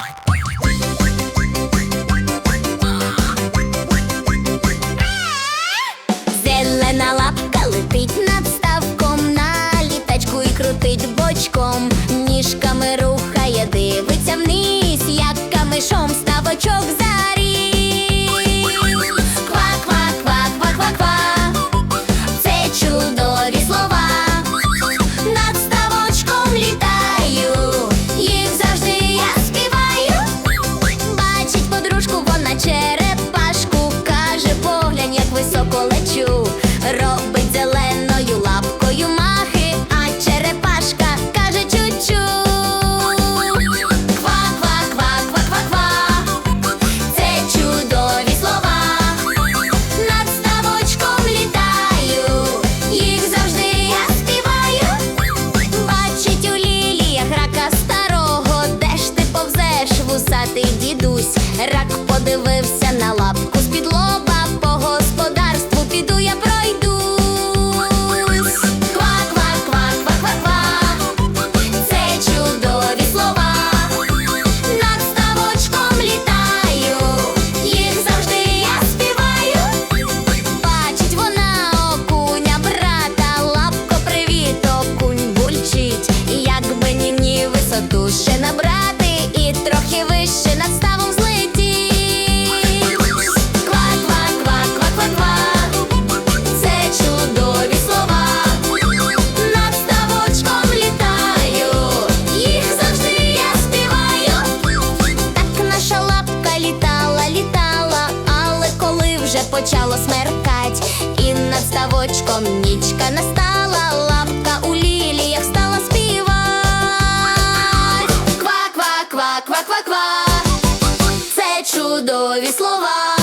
はい。почало смеркать, і над ставочком нічка настала лапка у ліліях стала співать. Ква-ква-ква-ква-ква-ква. Це чудові слова.